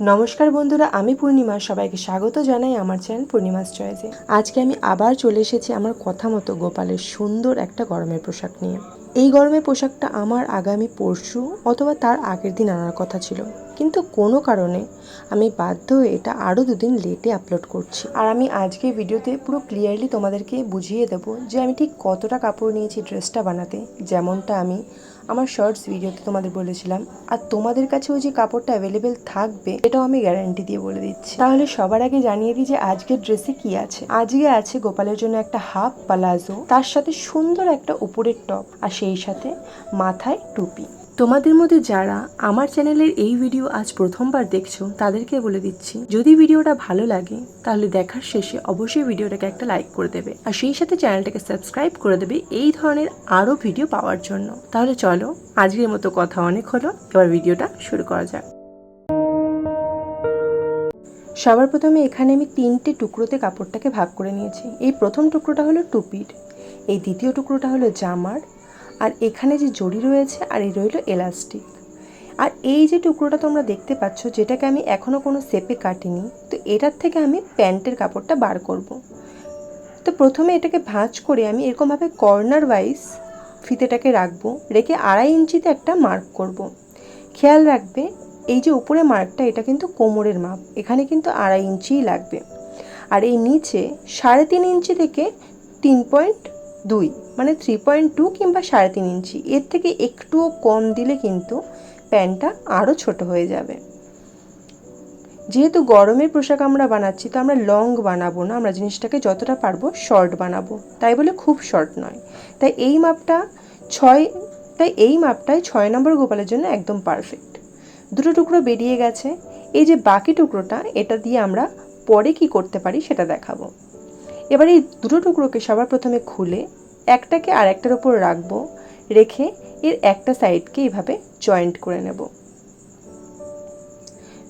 নমস্কার বন্ধুরা, আমি পূর্ণিমা। সবাইকে স্বাগত জানাই আমার চ্যানেল পূর্ণিমাস চয়েসে। আজকে আমি আবার চলে এসেছি আমার কথা মতো গোপালের সুন্দর একটা গরমের পোশাক নিয়ে। এই গরমের পোশাকটা আমার আগামী পরশু অথবা তার আগের দিন আনার কথা ছিল। কিন্তু কোনো কারণে আমি বাধ্য হয়ে এটা আরও দুদিন লেটে আপলোড করছি। আর আমি আজকে ভিডিওতে পুরো ক্লিয়ারলি তোমাদেরকে বুঝিয়ে দেবো যে আমি ঠিক কতটা কাপড় নিয়েছি ড্রেসটা বানাতে, যেমনটা আমি আমার শর্টস ভিডিওতে তোমাদের বলেছিলাম। আর তোমাদের কাছেও যে কাপড়টা অ্যাভেলেবেল থাকবে এটাও আমি গ্যারান্টি দিয়ে বলে দিচ্ছি। তাহলে সবার আগে জানিয়ে দিই যে আজকের ড্রেসে কি আছে। আজকে আছে গোপালের জন্য একটা হাফ পালাজো তার সাথে সুন্দর একটা উপরের টপ আর সেই সাথে মাথায় টুপি। তোমাদের মধ্যে যারা আমার চ্যানেলের এই ভিডিও আজ প্রথমবার দেখছ, তাদেরকে বলে দিচ্ছি, যদি ভিডিওটা ভালো লাগে, তাহলে দেখার শেষে অবশ্যই ভিডিওটাকে একটা লাইক করে দেবে। আর সেই সাথে চ্যানেলটাকে সাবস্ক্রাইব করে দেবে এই ধরনের আরও ভিডিও পাওয়ার জন্য। তাহলে চলো, আজকের মতো কথা অনেক হলো, এবার ভিডিওটা শুরু করা যাক। সবার প্রথমে এখানে আমি তিনটে টুকরোতে কাপড়টাকে ভাগ করে নিয়েছি। এই প্রথম টুকরোটা হলো টুপির, এই দ্বিতীয় টুকরোটা হলো জামার আর এখানে যে জড়ি রয়েছে, আর এই রইল এলাস্টিক আর এই যে টুকরোটা তোমরা দেখতে পাচ্ছ, যেটাকে আমি এখনও কোনো শেপে কাটিনি, তো এটার থেকে আমি প্যান্টের কাপড়টা বার করব। তো প্রথমে এটাকে ভাঁজ করে আমি এরকমভাবে কর্নার ওয়াইজ ফিতেটাকে রাখব, রেখে আড়াই ইঞ্চিতে একটা মার্ক করব। খেয়াল রাখবে, এই যে উপরে মার্কটা, এটা কিন্তু কোমরের মাপ, এখানে কিন্তু আড়াই ইঞ্চিই লাগবে আর এই নিচে সাড়ে তিন ইঞ্চি থেকে তিন পয়েন্ট দুই মানে থ্রি পয়েন্ট টু কিংবা সাড়ে তিন ইঞ্চি। এর থেকে একটুও কম দিলে কিন্তু প্যান্টটা আরও ছোট হয়ে যাবে। যেহেতু গরমের পোশাক আমরা বানাচ্ছি, তো আমরা লং বানাবো না। আমরা জিনিসটাকে যতটা পারব শর্ট বানাবো। তাই বলে খুব শর্ট নয়। তাই এই মাপটা ছয়, তাই এই মাপটাই ছয় নম্বর গোপালের জন্য একদম পারফেক্ট দুটো টুকরো বেরিয়ে গেছে। এই যে বাকি টুকরোটা, এটা দিয়ে আমরা পরে কি করতে পারি সেটা দেখাবো। এবার এই দুটো টুকরোকে সবার প্রথমে খুলে একটাকে আর একটার ওপর রাখব, রেখে এর একটা সাইডকে এইভাবে জয়েন্ট করে নেব।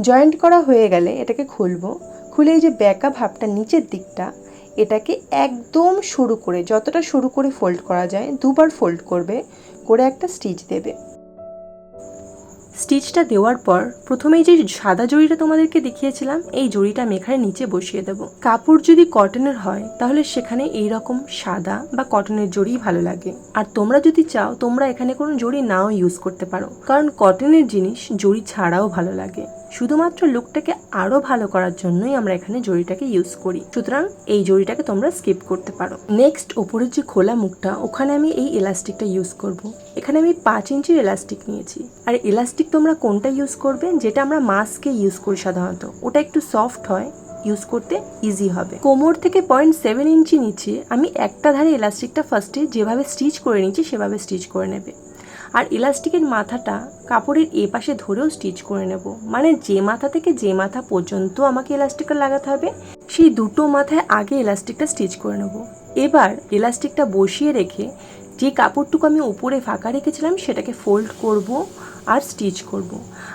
জয়েন্ট করা হয়ে গেলে এটাকে খুলবো, খুলে এই যে ব্যাকা ভাবটা নিচের দিকটা, এটাকে একদম শুরু করে, যতটা শুরু করে ফোল্ড করা যায়, দুবার ফোল্ড করবে, করে একটা স্টিচ দেবে। স্টিচটা দেওয়ার পর প্রথমেই যে সাদা জড়িটা তোমাদেরকে দেখিয়েছিলাম, এই জড়িটা আমি এখানে নিচে বসিয়ে দেব। কাপড় যদি কটনের হয়, তাহলে সেখানে এই রকম সাদা বা কটনের জড়ি ভালো লাগে। আর তোমরা যদি চাও, তোমরা এখানে কোনো জড়ি নাও ইউজ করতে পারো। কারণ কটনের জিনিস জড়ি ছাড়াও ভালো লাগে। শুধুমাত্র লুকটাকে আরও ভালো করার জন্যই আমরা এখানে জড়িটাকে ইউজ করি। সুতরাং এই জড়িটাকে তোমরা স্কিপ করতে পারো। নেক্সট ওপরের যে খোলা মুখটা, ওখানে আমি এই এলাস্টিকটা ইউজ করব। এখানে আমি পাঁচ ইঞ্চির এলাস্টিক নিয়েছি। আর এলাস্টিক তোমরা কোনটা ইউজ করবে? যেটা আমরা মাস্কে ইউজ করি সাধারণত। ওটা একটু সফট হয় ইউজ করতে ইজি হবে। কোমর থেকে পয়েন্ট সেভেন ইঞ্চি নিচে, আমি একটা ধারে এলাস্টিকটা ফার্স্টে যেভাবে স্টিচ করে নিচ্ছি সেভাবে স্টিচ করে নেবে। আর ইলাস্টিকের মাথাটা কাপড়ের এ পাশে ধরেও স্টিচ করে নেব। মানে যে মাথা থেকে যে মাথা পর্যন্ত আমাকে ইলাস্টিকটা লাগাতে হবে, সেই দুটো মাথায় আগে ইলাস্টিকটা স্টিচ করে নেব। এবার ইলাস্টিকটা বসিয়ে রেখে যে কাপড়টুকু আমি উপরে ফাঁকা রেখেছিলাম, সেটাকে ফোল্ড করব আর স্টিচ করব।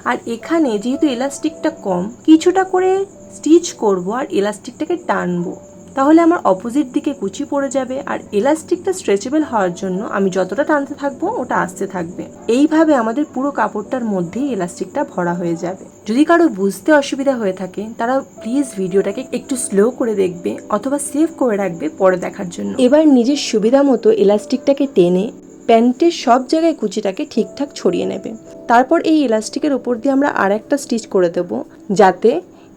আর এখানে যেহেতু ইলাস্টিকটা কম, কিছুটা করে স্টিচ করব আর ইলাস্টিকটাকে টানবো। তাহলে আমার অপোজিট দিকে কুচি পড়ে যাবে আর এলাস্টিকটা স্ট্রেচেবল হওয়ার জন্য আমি যতটা টানতে থাকব ওটা আসতে থাকবে। এইভাবে আমাদের পুরো কাপড়টার মধ্যেই এলাস্টিকটা ভরা হয়ে যাবে। যদি কারও বুঝতে অসুবিধা হয়ে থাকে, তারা প্লিজ ভিডিওটাকে একটু স্লো করে দেখবে অথবা সেভ করে রাখবে পরে দেখার জন্য। এবার নিজের সুবিধা মতো এলাস্টিকটাকে টেনে প্যান্টের সব জায়গায় কুচিটাকে ঠিকঠাক ছড়িয়ে নেবে। তারপর এই এলাস্টিকের উপর দিয়ে আমরা আর একটা স্টিচ করে দেব, যাতে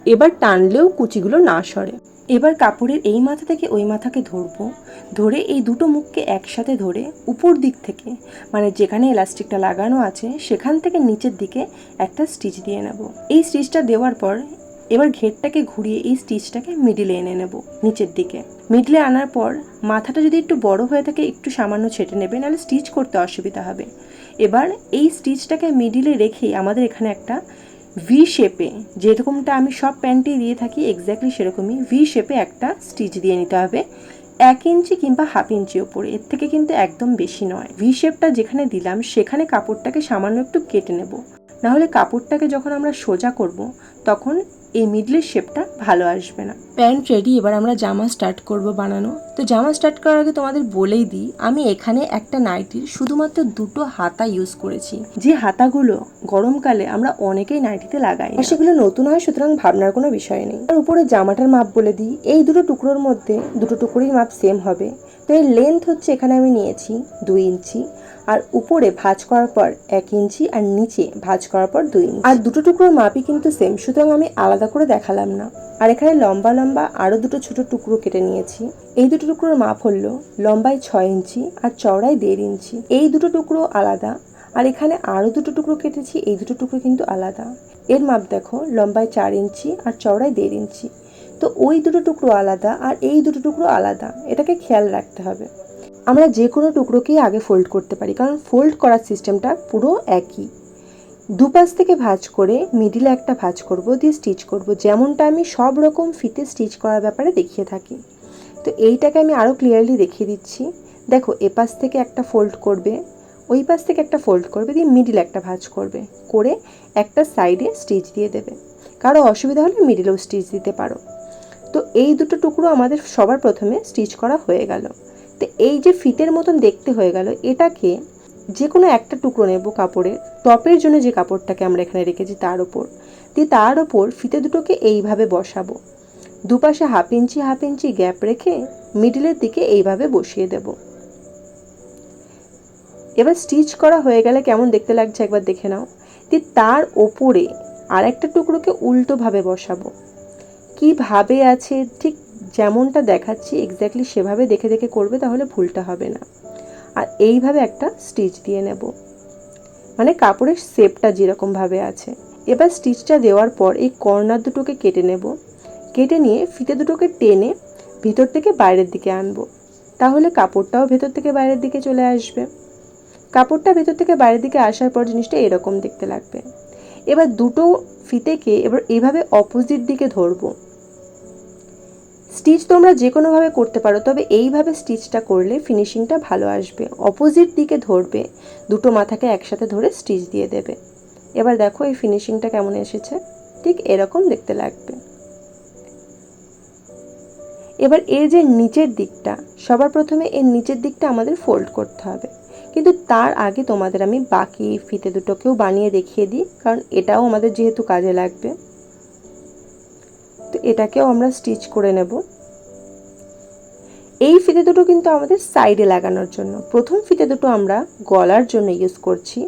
এবার টানলেও কুচিগুলো না সরে। এবার কাপড়ের এই মাথা থেকে ওই মাথাকে ধরবো, ধরে এই দুটো মুখকে একসাথে ধরে উপর দিক থেকে মানে যেখানে এলাস্টিকটা লাগানো আছে, সেখান থেকে নিচের দিকে একটা স্টিচ দিয়ে নেব। এই স্টিচটা দেওয়ার পর এবার ঘেরটাকে ঘুরিয়ে এই স্টিচটাকে মিডিলে এনে নেব, নিচের দিকে। মিডলে আনার পর মাথাটা যদি একটু বড় হয়ে থাকে, একটু সামান্য ছেটে নেবে, নাহলে স্টিচ করতে অসুবিধা হবে। এবার এই স্টিচটাকে মিডিলে রেখে আমাদের এখানে একটা ভি শেপে যেরকমটা আমি সব প্যান্টে দিয়ে থাকি এক্স্যাক্টলি সেরকমই ভি শেপে একটা স্টিচ দিয়ে নিতে হবে। এক ইঞ্চি কিংবা হাফ ইঞ্চি ওপরে এর থেকে কিন্তু একদম বেশি নয়। ভি শেপটা যেখানে দিলাম, সেখানে কাপড়টাকে সামান্য একটু কেটে নেব। নাহলে কাপড়টাকে যখন আমরা সোজা করব, তখন এই মিডলের শেপটা ভালো আসবে না। প্যান্ট রেডি এবার আমরা জামা স্টার্ট করব বানানো। তো জামা স্টার্ট করার আগে তোমাদের বলেই দিই আমি এখানে একটা নাইটির শুধুমাত্র দুটো হাতা ইউজ করেছি। যে হাতাগুলো গরমকালে আমরা অনেকেই নাইটিতে লাগাই আর সেগুলো নতুন হয় সুতরাং ভাবনার কোনো বিষয় নেই। আর উপরে জামাটার মাপ বলে দিই। এই দুটো টুকরোর মধ্যে দুটো টুকরোই মাপ সেম হবে। তো এর লেন্থ হচ্ছে এখানে আমি নিয়েছি দুই ইঞ্চি। আর উপরে ভাঁজ করার পর এক ইঞ্চি আর নিচে ভাঁজ করার পর দুই ইঞ্চি। আর দুটো টুকরোর মাপই কিন্তু সেম সুতরাং আমি আলাদা করে দেখালাম না। আর এখানে লম্বা লম্বা আরও দুটো ছোট টুকরো কেটে নিয়েছি। এই দুটো টুকরোর মাপ হলো লম্বায় ছয় ইঞ্চি আর চওড়ায় দেড় ইঞ্চি। এই দুটো টুকরো আলাদা, আর এখানে আরও দুটো টুকরো কেটেছি, এই দুটো টুকরো কিন্তু আলাদা। এর মাপ দেখো, লম্বায় চার ইঞ্চি আর চওড়ায় দেড় ইঞ্চি। তো ওই দুটো টুকরো আলাদা আর এই দুটো টুকরো আলাদা, এটাকে খেয়াল রাখতে হবে। আমরা যে কোনো টুকরোকেই আগে ফোল্ড করতে পারি, কারণ ফোল্ড করার সিস্টেমটা পুরো একই। দুপাশ থেকে ভাঁজ করে মিডিলে একটা ভাঁজ করব, দিয়ে স্টিচ করব, যেমনটা আমি সব রকম ফিতে স্টিচ করার ব্যাপারে দেখিয়ে থাকি। তো এইটাকে আমি আরও ক্লিয়ারলি দেখিয়ে দিচ্ছি। দেখো, এপাশ থেকে একটা ফোল্ড করবে, ওই পাশ থেকে একটা ফোল্ড করবে, দিয়ে মিডিলে একটা ভাঁজ করবে, করে একটা সাইডে স্টিচ দিয়ে দেবে। কারও অসুবিধা হলে মিডিলেও স্টিচ দিতে পারো। তো এই দুটো টুকরো আমাদের সবার প্রথমে স্টিচ করা হয়ে গেল। তো এই যে ফিতের মতন দেখতে হয়ে গেল, এটাকে যে কোনো একটা টুকরো নেব কাপড়ের, টপের জন্য যে কাপড়টাকে আমরা এখানে রেখেছি তার ওপর দিয়ে তার ওপর ফিতে দুটোকে এইভাবে বসাবো। দুপাশে half inch half inch gap রেখে মিডিলের দিকে এইভাবে বসিয়ে দেব। এবার স্টিচ করা হয়ে গেলে কেমন দেখতে লাগছে একবার দেখে নাও। দিয়ে তার ওপরে আরেকটা টুকরোকে উল্টোভাবে বসাবো। কীভাবে আছে, ঠিক যেমনটা দেখাচ্ছি এক্স্যাক্টলি সেভাবে দেখে দেখে করবে তাহলে ভুলটা হবে না। আর এইভাবে একটা স্টিচ দিয়ে নেব। মানে কাপড়ের শেপটা যেরকমভাবে আছে। এবার স্টিচটা দেওয়ার পর এই কর্নার দুটোকে কেটে নেব। কেটে নিয়ে ফিতে দুটোকে টেনে ভিতর থেকে বাইরের দিকে আনব। তাহলে কাপড়টাও ভেতর থেকে বাইরের দিকে চলে আসবে। কাপড়টা ভেতর থেকে বাইরের দিকে আসার পর জিনিসটা এরকম দেখতে লাগবে। এবার দুটো ফিতেকে এবার এভাবে অপোজিট দিকে ধরবো। স্টিচ তোমরা যে কোনোভাবে করতে পারো, তবে এইভাবে স্টিচটা করলে ফিনিশিংটা ভালো আসবে। অপোজিট দিকে ধরবে, দুটো মাথাকে একসাথে ধরে স্টিচ দিয়ে দেবে। এবার দেখো এই ফিনিশিংটা কেমন এসেছে। ঠিক এরকম দেখতে লাগবে। এবার এর যে নিচের দিকটা, সবার প্রথমে এর নিচের দিকটা আমাদের ফোল্ড করতে হবে। কিন্তু তার আগে তোমাদের আমি বাকি ফিতে দুটোকেও বানিয়ে দেখিয়ে দিই, কারণ এটাও আমাদের যেহেতু কাজে লাগবে। তো এটাকেও আমরা স্টিচ করে নেব। এই ফিতে দুটো কিন্তু আমাদের সাইডে লাগানোর জন্য। প্রথম ফিতে দুটো আমরা গলার জন্য ইউজ করছি,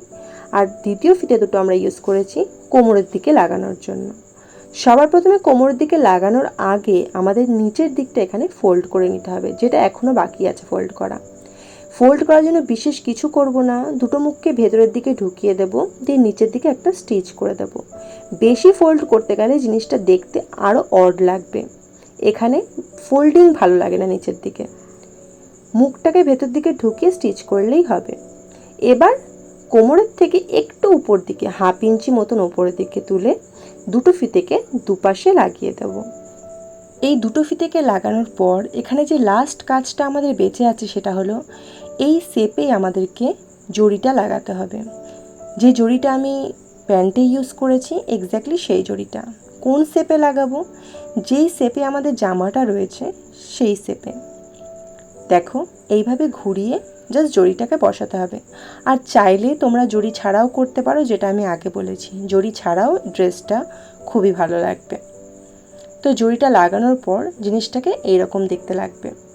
আর দ্বিতীয় ফিতে দুটো আমরা ইউজ করেছি কোমরের দিকে লাগানোর জন্য। সবার প্রথমে কোমরের দিকে লাগানোর আগে আমাদের নিচের দিকটা এখানে ফোল্ড করে নিতে হবে, যেটা এখনও বাকি আছে ফোল্ড করা। ফোল্ড করার জন্য বিশেষ কিছু করব না। দুটো মুখকে ভেতরের দিকে ঢুকিয়ে দেব, দিয়ে নিচের দিকে একটা স্টিচ করে দেব। বেশি ফোল্ড করতে গেলে জিনিসটা দেখতে আরও অড লাগবে। এখানে ফোল্ডিং ভালো লাগে না নিচের দিকে। মুখটাকে ভেতর দিকে ঢুকিয়ে স্টিচ করলেই হবে। এবার কোমরের থেকে একটু উপর দিকে হাফ ইঞ্চি মতন ওপরের দিকে তুলে দুটো ফিতেকে দুপাশে লাগিয়ে দেব। এই দুটো ফিতেকে লাগানোর পর, এখানে যে লাস্ট কাজটা আমাদের বেঁচে আছে সেটা হলো এই শেপে আমাদেরকে জড়িটা লাগাতে হবে। যে জড়িটা আমি প্যান্টে ইউজ করেছি এক্স্যাক্টলি সেই জড়িটা। কোন শেপে লাগাবো? যেই শেপে আমাদের জামাটা রয়েছে, সেই শেপে দেখো, এইভাবে ঘুরিয়ে জাস্ট জড়িটাকে বসাতে হবে। আর চাইলে তোমরা জড়ি ছাড়াও করতে পারো, যেটা আমি আগে বলেছি। জড়ি ছাড়াও ড্রেসটা খুবই ভালো লাগবে। তো জড়িটা লাগানোর পর জিনিসটাকে এইরকম দেখতে লাগবে।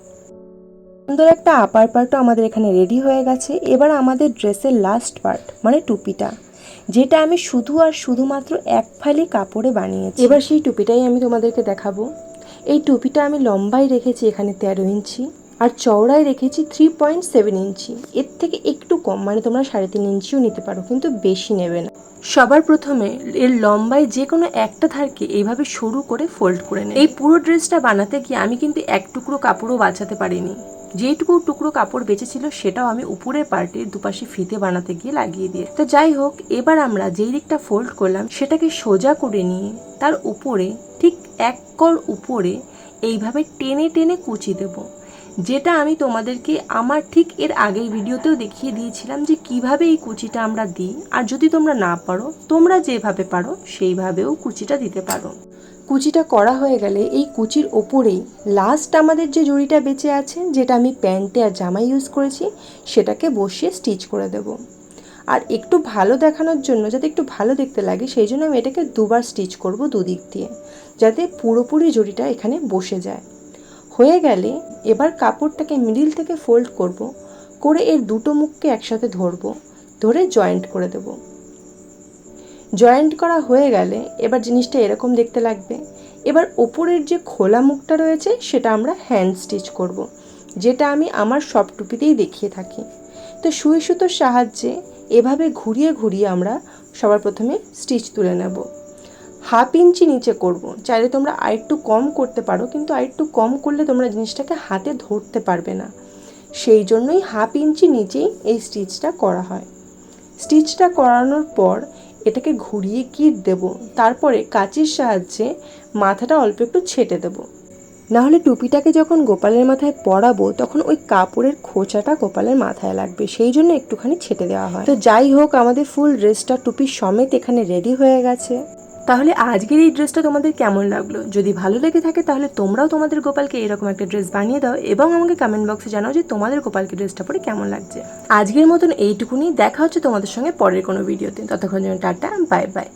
সুন্দর একটা আপার পার্টও আমাদের এখানে রেডি হয়ে গেছে। এবার আমাদের ড্রেসের লাস্ট পার্ট মানে টুপিটা, যেটা আমি শুধু আর শুধুমাত্র এক ফালি কাপড়ে বানিয়েছি। এবার সেই টুপিটাই আমি তোমাদেরকে দেখাবো। এই টুপিটা আমি লম্বাই রেখেছি এখানে তেরো ইঞ্চি, আর চওড়ায় রেখেছি থ্রি পয়েন্ট সেভেন ইঞ্চি। এর থেকে একটু কম মানে তোমরা সাড়ে তিন ইঞ্চিও নিতে পারো, কিন্তু বেশি নেবে না। সবার প্রথমে এর লম্বায় যে কোনো একটা ধারকে এইভাবে সরু করে ফোল্ড করে নেয় এই পুরো ড্রেসটা বানাতে গিয়ে আমি কিন্তু এক টুকরো কাপড়ও বাঁচাতে পারিনি। যেটুকু টুকরো কাপড় বেঁচেছিল সেটাও আমি উপরের পার্টে দুপাশে ফিতে বানাতে গিয়ে লাগিয়ে দিয়ে। তো যাই হোক, এবার আমরা যেই দিকটা ফোল্ড করলাম সেটাকে সোজা করে নিয়ে তার উপরে ঠিক এক কর উপরে এইভাবে টেনে টেনে কুচি দেব। যেটা আমি তোমাদেরকে আমার ঠিক এর আগের ভিডিওতেও দেখিয়ে দিয়েছিলাম যে কীভাবে এই কুচিটা আমরা দিই। আর যদি তোমরা না পারো, তোমরা যেভাবে পারো, সেইভাবেও কুচিটা দিতে পারো। কুচিটা করা হয়ে গেলে এই কুচির ওপরেই লাস্ট আমাদের যে জড়িটা বেঁচে আছে, যেটা আমি প্যান্টে আর জামায় ইউজ করেছি, সেটাকে বসিয়ে স্টিচ করে দেব। আর একটু ভালো দেখানোর জন্য, যাতে একটু ভালো দেখতে লাগে, সেই জন্য আমি এটাকে দুবার স্টিচ করব দুদিক দিয়ে, যাতে পুরোপুরি জড়িটা এখানে বসে যায়। হয়ে গেলে এবার কাপড়টাকে মিডিল থেকে ফোল্ড করব, করে এর দুটো মুখকে একসাথে ধরবো, ধরে জয়েন্ট করে দেব। জয়েন্ট করা হয়ে গেলে এবার জিনিসটা এরকম দেখতে লাগবে। এবার ওপরের যে খোলা মুখটা রয়েছে সেটা আমরা হ্যান্ড স্টিচ করব। যেটা আমি আমার সব টুপিতেই দেখিয়ে থাকি। তো সুই সুতোর সাহায্যে এভাবে ঘুরিয়ে ঘুরিয়ে আমরা সবার প্রথমে স্টিচ তুলে নেব। হাফ ইঞ্চি নিচে করব। চাইলে তোমরা আরেকটু কম করতে পারো, কিন্তু আরেকটু কম করলে তোমরা জিনিসটাকে হাতে ধরতে পারবে না। সেই জন্যই হাফ ইঞ্চি নিচেই এই স্টিচটা করা হয়। স্টিচটা করানোর পর এটাকে ঘুরিয়ে কিট দেব, তারপরে কাঁচির সাহায্যে মাথাটা অল্প একটু ছেটে দেব। নাহলে টুপিটাকে যখন গোপালের মাথায় পরাবো, তখন ওই কাপড়ের খোঁচাটা গোপালের মাথায় লাগবে। সেই জন্য একটুখানি ছেটে দেওয়া হয়। তো যাই হোক, আমাদের ফুল ড্রেসটা টুপির সমেত এখানে রেডি হয়ে গেছে। তাহলে আজকের এই ড্রেসটা তোমাদের কেমন লাগল? যদি ভালো লেগে থাকে তাহলে তোমরাও তোমাদের গোপালকে এরকম একটা ড্রেস বানিয়ে দাও এবং আমাকে কমেন্ট বক্সে জানাও যে তোমাদের গোপালকে ড্রেসটা পরে কেমন লাগছে। আজকের মতন এইটুকুনি, দেখা হচ্ছে তোমাদের সঙ্গে পরের কোনো ভিডিওতে ততক্ষণ যেন টাটা বাই বাই